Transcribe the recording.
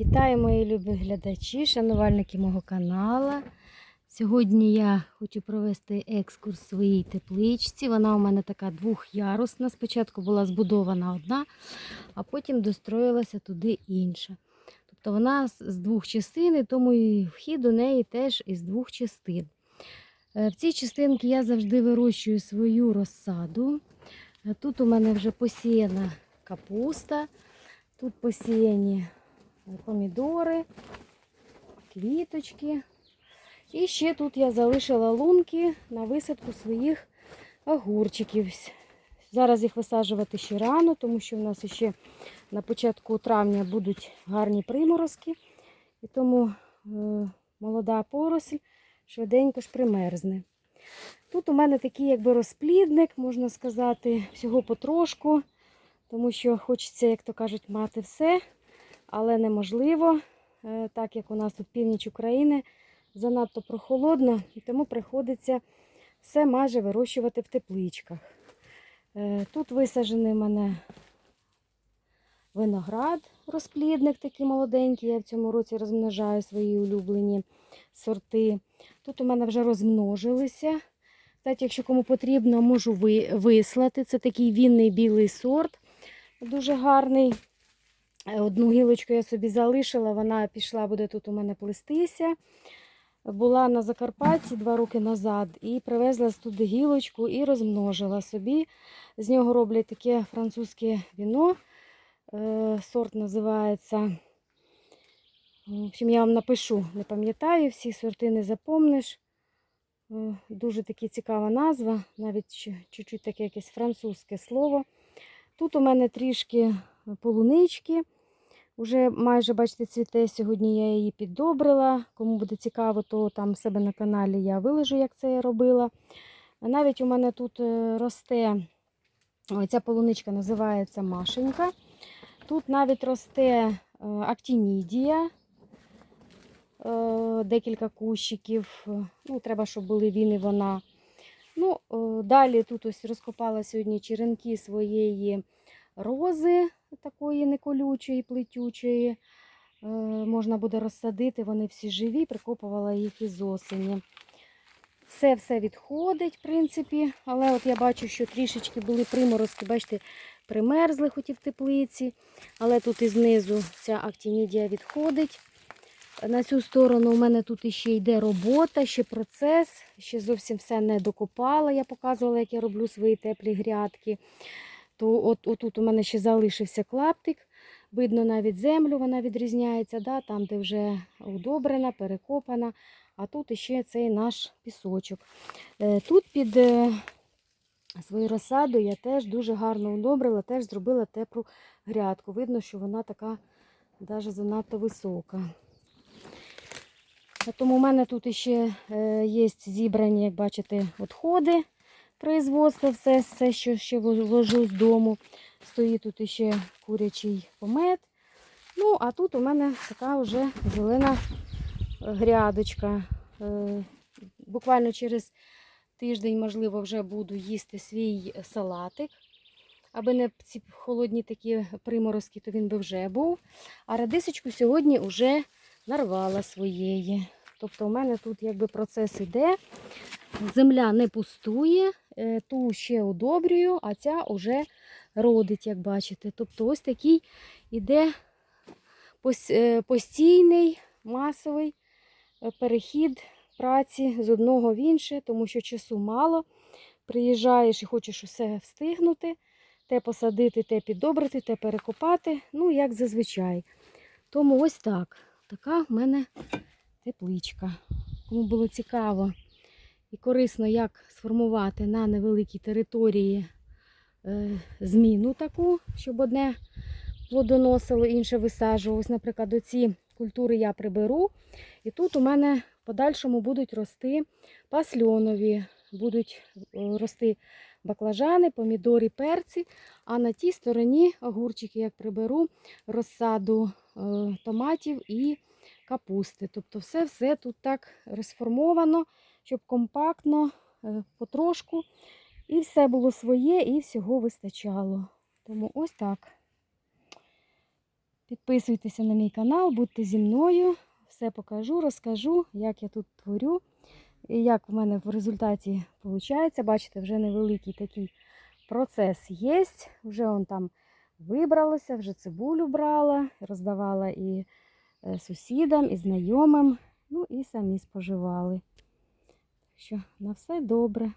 Вітаю мої любі глядачі, шанувальники мого каналу. Сьогодні я хочу провести екскурс своїй тепличці. Вона у мене така двохярусна. Спочатку була збудована одна, а потім достроїлася туди інша. Тобто вона з двох частин, тому і вхід у неї теж із двох частин. Е, В цій частинці я завжди вирощую свою розсаду. Е, Тут у мене вже посіяна капуста, тут посіяні помідори, квіточки. І ще тут я залишила лунки на висадку своїх огурчиків. Зараз їх висаджувати ще рано, тому що в нас ще на початку травня будуть гарні приморозки. І тому е, молода поросль швиденько ж примерзне. Тут у мене такий якби розплідник, можна сказати, всього потрошку, тому що хочеться, як то кажуть, мати все але неможливо, е, так як у нас тут північ України занадто прохолодно, і тому приходиться все майже вирощувати в тепличках. Е, Тут висаджений в мене виноград, розплідник такий молоденький. Я в цьому році розмножаю свої улюблені сорти. Тут у мене вже розмножилися. Кстати, якщо кому потрібно, можу ви- вислати. Це такий вінний білий сорт, дуже гарний. Е, Одну гілочку я собі залишила, вона пішла, буде тут у мене плестися. Була на Закарпатті два роки назад і привезла туди гілочку і розмножила собі. З нього роблять таке французьке віно. Е, Сорт називається. В общем, я вам напишу, не пам'ятаю, всі сорти не запомниш. Е, Дуже таки цікава назва, навіть чуть-чуть таке якесь французьке слово. Тут у мене трішки полунички. Уже майже, бачите, цвіте. Сьогодні я її піддобрила. Кому буде цікаво, то там в себе на каналі я виложу, як це я робила. Навіть у мене тут е, росте, ця полуничка називається Машенька. Тут навіть росте е, актінідія, е, декілька кущиків. Ну, Треба, щоб були він і вона. Ну, Далі тут ось розкопала сьогодні черенки своєї рози, такої неколючої, плетючої. Е, Можна буде розсадити, вони всі живі, прикопувала їх із осені. Все все відходить, в принципі, але от я бачу, що трішечки були приморозки, бачите, примерзли хоч і в теплиці, але тут і знизу ця актінідія відходить. На цю сторону у мене тут іще йде робота, ще процес, ще зовсім все не докопала. Я показувала, як я роблю свої теплі грядки. То от, отут у мене ще залишився клаптик. Видно навіть землю, вона відрізняється, да, там, де вже удобрена, перекопана. А тут іще цей наш пісочок. Е, Тут під е, свою розсаду я теж дуже гарно удобрила, теж зробила теплу грядку. Видно, що вона така навіть занадто висока. Тому в мене тут ще е, є зібрані, як бачите, відходи производства, все, все, що ще вложу з дому. Стоїть тут ще курячий помет. Ну, а тут у мене така вже зелена грядочка. Е, Буквально через тиждень, можливо, вже буду їсти свій салатик. Аби не ці холодні такі приморозки, то він би вже був. А радисочку сьогодні вже нарвала своєї. Тобто у мене тут якби процес іде. Земля не пустує, е, ту ще удобрюю, а ця вже родить, як бачите. Тобто ось такий іде е, постійний масовий е, перехід праці з одного в інше, тому що часу мало. Приїжджаєш і хочеш усе встигнути, те посадити, те підобрати, те перекопати. Ну, як зазвичай. Тому ось так. Така в мене тепличка. Кому було цікаво і корисно, як сформувати на невеликій території е, зміну таку, щоб одне плодоносило, інше висаджувало. Ось, наприклад, оці культури я приберу. І тут у мене в подальшому будуть рости пасльонові, будуть е, рости баклажани, помідори, перці. А на тій стороні огурчики, як приберу, розсаду е, томатів і капусти. Тобто все-все тут так розформовано, щоб компактно, е, потрошку. І все було своє, і всього вистачало. Тому ось так. Підписуйтеся на мій канал, будьте зі мною. Все покажу, розкажу, як я тут творю. І як в мене в результаті виходить. Бачите, вже невеликий такий процес є. Вже он там вибралося, вже цибулю брала, роздавала і е, сусідам, і знайомим, ну і самі споживали. Що на все добре.